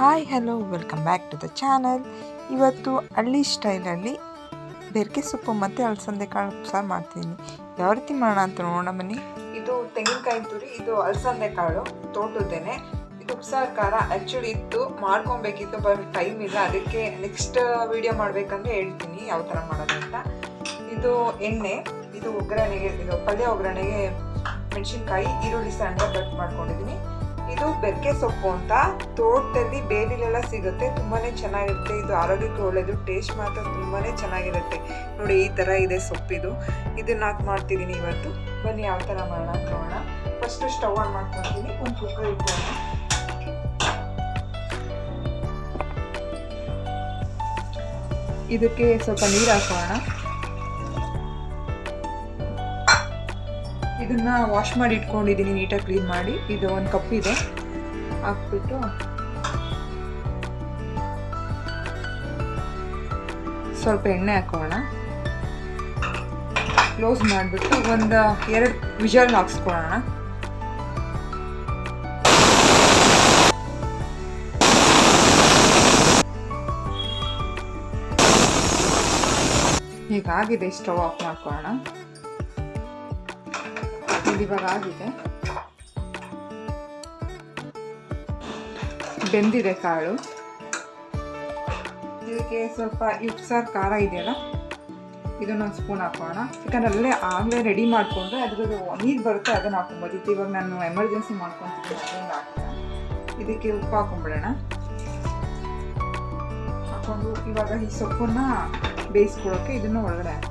Hi, hello, welcome back to the channel. ಇವತ್ತು ಹಳ್ಳಿ ಸ್ಟೈಲಲ್ಲಿ ಬೆರ್ಕೆ ಸೊಪ್ಪು ಮತ್ತು ಅಲಸಂದೆ ಕಾಳು ಸಾರು ಮಾಡ್ತೀನಿ. ಯಾವ ರೀತಿ ಮಾಡೋಣ ಅಂತ ನೋಡೋಣ ಬನ್ನಿ. ಇದು ತೆಂಗಿನಕಾಯಿ ತುರಿ, ಇದು ಅಲಸಂದೆ ಕಾಳು ತೋಟದ್ದೇನೆ. ಇದು ಉಪ್ಸಾರು ಖಾರ ಆ್ಯಕ್ಚುಲಿ ಇತ್ತು, ಮಾಡ್ಕೊಬೇಕಿತ್ತು, ಬಟ್ ಟೈಮ್ ಇಲ್ಲ. ಅದಕ್ಕೆ ನೆಕ್ಸ್ಟ್ ವಿಡಿಯೋ ಮಾಡಬೇಕಂದ್ರೆ ಹೇಳ್ತೀನಿ ಯಾವ ಥರ ಮಾಡೋದು ಅಂತ. ಇದು ಎಣ್ಣೆ, ಇದು ಒಗ್ಗರಣೆಗೆ, ಇದು ಪಲ್ಯ ಒಗ್ಗರಣೆಗೆ ಮೆಣಸಿನ್ಕಾಯಿ, ಈರುಳ್ಳಿ ಸಣ್ಣ ಕಟ್ ಮಾಡ್ಕೊಂಡಿದ್ದೀನಿ. ಇದು ಬೆಕ್ಕೆ ಸೊಪ್ಪು ಅಂತ ತೋಟದಲ್ಲಿ ಬೇಲಿಲೆಲ್ಲ ಸಿಗುತ್ತೆ. ತುಂಬಾನೇ ಚೆನ್ನಾಗಿರುತ್ತೆ. ಇದು ಆರೋಗ್ಯಕ್ಕೆ ಒಳ್ಳೆಯದು ಟೇಸ್ಟ್ ಮಾತ್ರ ತುಂಬಾನೇ ಚೆನ್ನಾಗಿರುತ್ತೆ. ನೋಡಿ, ಈ ಥರ ಇದೆ ಸೊಪ್ಪಿದು ಇದನ್ನ ಹಾಕಿ ಮಾಡ್ತಿದ್ದೀನಿ ಇವತ್ತು. ಬನ್ನಿ, ಯಾವ ಥರ ಮಾಡೋಣ ನೋಡೋಣ. ಫಸ್ಟ್ ಸ್ಟವ್ ಆನ್ ಮಾಡ್ಕೊತೀನಿ ಒಂದು ಕುಕ್ಕರ್ ಇಟ್ಕೊಂಡು ಇದಕ್ಕೆ ಸ್ವಲ್ಪ ನೀರು ಹಾಕೋಣ. ಇದನ್ನ ವಾಶ್ ಮಾಡಿ ಇಟ್ಕೊಂಡಿದ್ದೀನಿ ನೀಟಾಗಿ ಕ್ಲೀನ್ ಮಾಡಿ. ಇದು ಒಂದು ಕಪ್ ಇದೆ. ಹಾಕ್ಬಿಟ್ಟು ಸ್ವಲ್ಪ ಎಣ್ಣೆ ಹಾಕೋಣ. ಕ್ಲೋಸ್ ಮಾಡಿಬಿಟ್ಟು ಒಂದು, ಎರಡು ವಿಜಲ್ ಹಾಕ್ಸ್ಕೊಳ್ಳೋಣ. ಹೀಗಾಗಿದೆ ಸ್ಟವ್ ಆಫ್ ಮಾಡ್ಕೊಳ್ಳೋಣ. ಇದು ಇವಾಗ ಆಗಿದೆ. ಬೆಂದಿದೆ ಕಾಳು. ಇದಕ್ಕೆ ಸ್ವಲ್ಪ ಉಪ್ಸಾರು ಖಾರ ಇದೆಯಲ್ಲ? ಇದನ್ನೊಂದು ಸ್ಪೂನ್ ಹಾಕೋಣ. ಯಾಕಂದ್ರೆ ಅಲ್ಲೇ ಆಗಲೇ ರೆಡಿ ಮಾಡಿಕೊಂಡ್ರೆ ಅದ್ರದ್ದು ನೀರು ಬರುತ್ತೆ, ಅದನ್ನು ಹಾಕೊಂಬೋದು. ಇವಾಗ ನಾನು ಎಮರ್ಜೆನ್ಸಿ ಮಾಡ್ಕೊತೀನಿ ಸ್ಪೂನ್ ಹಾಕ್ತೀನಿ. ಇದಕ್ಕೆ ಉಪ್ಪು ಹಾಕೊಂಡ್ಬಿಡೋಣ ಹಾಕೊಂಡು ಇವಾಗ ಈ ಸೊಪ್ಪನ್ನ ಬೇಯಿಸ್ಕೊಳ್ಳೋಕ್ಕೆ ಇದನ್ನು ಒಳಗಡೆ ಹಾಕೋಣ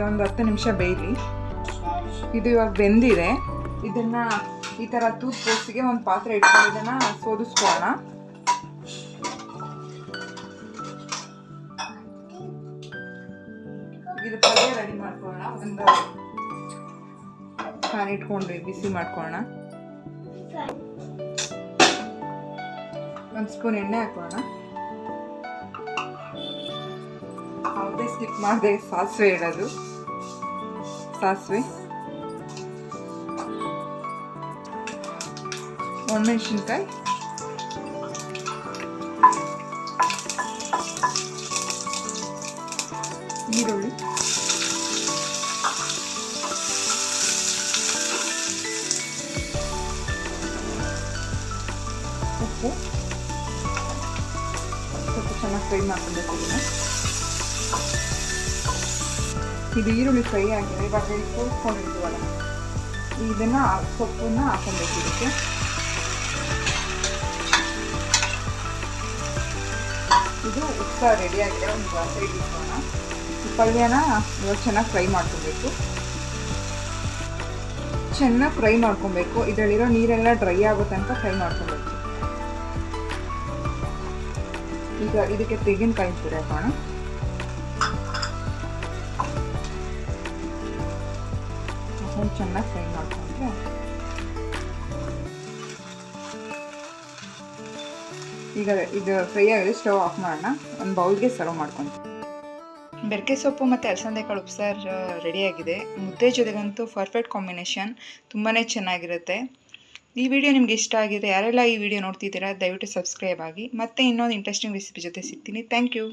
ಇದೊಂದು ಹತ್ತು ನಿಮಿಷ ಬೇಯಲಿ ಇದು ಇವಾಗ ಬೆಂದಿದೆ. ಇದನ್ನ ಈ ತರ ತೂತ್ ಪೇಸ್ಟಿಗೆ ಒಂದು ಪಾತ್ರೆ ಇಟ್ಕೊಂಡು ಇದನ್ನ ಸೋದಿಸ್ಕೊಳ್ಳೋಣ. ಇದು ಪಲ್ಯ ರೆಡಿ ಮಾಡ್ಕೊಳ್ಳೋಣ. ಒಂದು ಫ್ಯಾನ್ ಇಟ್ಕೊಂಡ್ರಿ, ಬಿಸಿ ಮಾಡ್ಕೊಳ್ಳೋಣ. ಒಂದು ಸ್ಪೂನ್ ಎಣ್ಣೆ ಹಾಕೋಣ ಯಾವುದೇ ಸ್ಕಿಪ್ ಮಾಡದೆ ಸಾಸಿವೆ ಇಡೋದು. ಸಾಸಿವೆ ಒಣಮೆಣಸಿನ್ಕಾಯಿ ಈರುಳ್ಳಿ ಉಪ್ಪು ಸ್ವಲ್ಪ ಚೆನ್ನಾಗಿ ಫ್ರೈ ಮಾಡ್ಕೊಬೇಕು ಇದನ್ನ ಇದು ಈರುಳ್ಳಿ ಫ್ರೈ ಆಗಿದೆ. ಇವಾಗ ಕೂರಿಸ್ಕೊಂಡಿರ್ತೀವಲ್ಲ ಇದನ್ನ ಸೊಪ್ಪನ್ನ ಹಾಕೊಬೇಕು ಇದಕ್ಕೆ. ಇದು ಉಪ್ಪ ರೆಡಿ ಆಗಿದೆ. ಒಂದು ಸೈಡ್ ಇಟ್ಕೋಣ ಪಲ್ಯನ ಚೆನ್ನಾಗಿ ಫ್ರೈ ಮಾಡ್ಕೊಬೇಕು. ಚೆನ್ನಾಗಿ ಫ್ರೈ ಮಾಡ್ಕೊಬೇಕು. ಇದರಲ್ಲಿರೋ ನೀರೆಲ್ಲ ಡ್ರೈ ಆಗೋ ತನಕ ಫ್ರೈ ಮಾಡ್ಕೊಬೇಕು. ಈಗ ಇದಕ್ಕೆ ತೆಂಗಿನಕಾಯಿ ಹಾಕೋಣ. ಹಾಕೊಂಡು ಚೆನ್ನಾಗಿ ಫ್ರೈ ಮಾಡ್ಕೊಂಡ್ರೆ ಈಗ ಇದು ಫ್ರೈ ಆಗಿದೆ ಸ್ಟವ್ ಆಫ್ ಮಾಡೋಣ. ಒಂದು ಬೌಲ್ಗೆ ಸರ್ವ್ ಮಾಡ್ಕೊತೀವಿ. ಬೆರಕೆ ಸೊಪ್ಪು ಮತ್ತು ಅಲಸಂದೆ ಕಾಳು ಉಪ್ಸಾರು ರೆಡಿಯಾಗಿದೆ ಮುದ್ದೆ ಜೊತೆಗಂತೂ ಪರ್ಫೆಕ್ಟ್ ಕಾಂಬಿನೇಷನ್ ತುಂಬಾ ಚೆನ್ನಾಗಿರುತ್ತೆ. ಈ ವಿಡಿಯೋ ನಿಮ್ಗೆ ಇಷ್ಟ ಆಗಿದೆ ಯಾರೆಲ್ಲ ಈ ವಿಡಿಯೋ ನೋಡ್ತಿದ್ದೀರಾ, ದಯವಿಟ್ಟು ಸಬ್ಸ್ಕ್ರೈಬ್ ಆಗಿ. ಮತ್ತೆ ಇನ್ನೊಂದು ಇಂಟ್ರೆಸ್ಟಿಂಗ್ ರೆಸಿಪಿ ಜೊತೆ ಸಿಗ್ತೀನಿ. Thank you